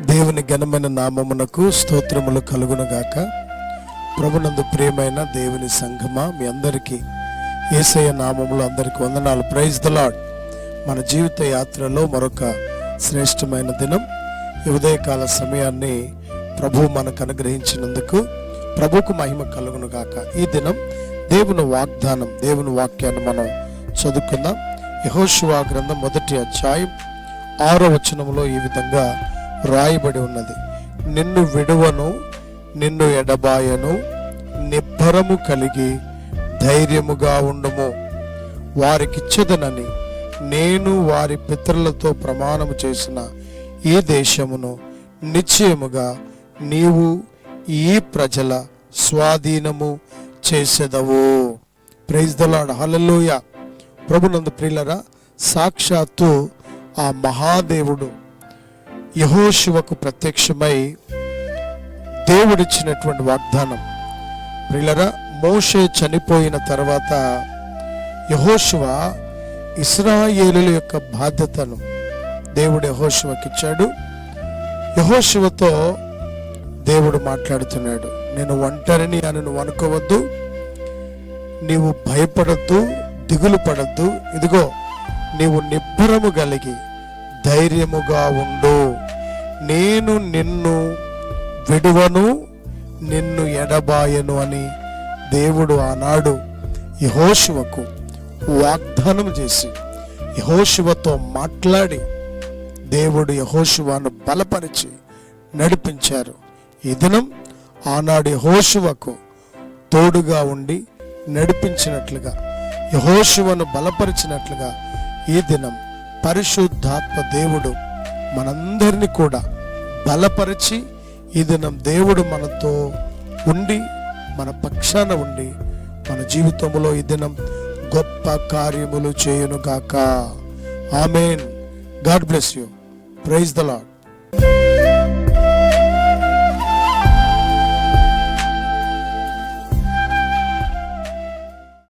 దేవుని ఘనమైన నామమునకు స్తోత్రములు కలుగునుగాక. ప్రభునందు ప్రియమైన దేవుని సంఘమా మీ అందరికీ ఏసయ్య నామములు అందరికీ వందనాలు. ప్రైజ్ ద లాడ్ మన జీవిత యాత్రలో మరొక శ్రేష్టమైన దినం. ఉదయకాల సమయాన్ని ప్రభు మనకు అనుగ్రహించినందుకు ప్రభుకు మహిమ కలుగునుగాక. ఈ దినం దేవుని వాగ్దానం దేవుని వాక్యాన్ని మనం చదువుకుందాం. యహోశివా గ్రంథం మొదటి అధ్యాయం ఆరో వచనంలో ఈ విధంగా రాయబడి ఉన్నది. నిన్ను విడువను నిన్ను ఎడబాయను నిబ్బరము కలిగి ధైర్యముగా ఉండుము. వారికిచ్చదనని నేను వారి పితరులతో ప్రమాణము చేసిన ఈ దేశమును నిశ్చయముగా నీవు ఈ ప్రజల స్వాధీనము చేసేదవు. ప్రైజ్ దలాడ్ హలలోయ ప్రభునందు ప్రియులరా సాక్షాత్తు ఆ మహాదేవుడు యహోశివకు ప్రత్యక్షమై దేవుడిచ్చినటువంటి వాగ్దానం. ప్రియులరా మోషే చనిపోయిన తర్వాత యహోశివ ఇస్రాయేలుల యొక్క బాధ్యతను దేవుడు యహోశివకిచ్చాడు యహోశివతో దేవుడు మాట్లాడుతున్నాడు. నేను ఒంటరిని అని నువ్వు అనుకోవద్దు. నీవు భయపడద్దు దిగులు పడద్దు. ఇదిగో నీవు నిబ్బరము కలిగి ధైర్యముగా ఉండు. నేను నిన్ను విడువను నిన్ను ఎడబాయను అని దేవుడు ఆనాడు యహోశివకు వాగ్దానం చేసి యహోశివతో మాట్లాడి దేవుడు యహోశివాను బలపరిచి నడిపించారు. ఈ దినం ఆనాడు యహోశివకు తోడుగా ఉండి నడిపించినట్లుగా యహోశివను బలపరిచినట్లుగా ఈ దినం పరిశుద్ధాత్మ దేవుడు మనందరినీ కూడా బలపరిచి ఈ దినం దేవుడు మనతో ఉండి మన పక్షాన ఉండి మన జీవితంలో ఈ దినం గొప్ప కార్యములు చేయునుగాక. Amen. God bless you. Praise the Lord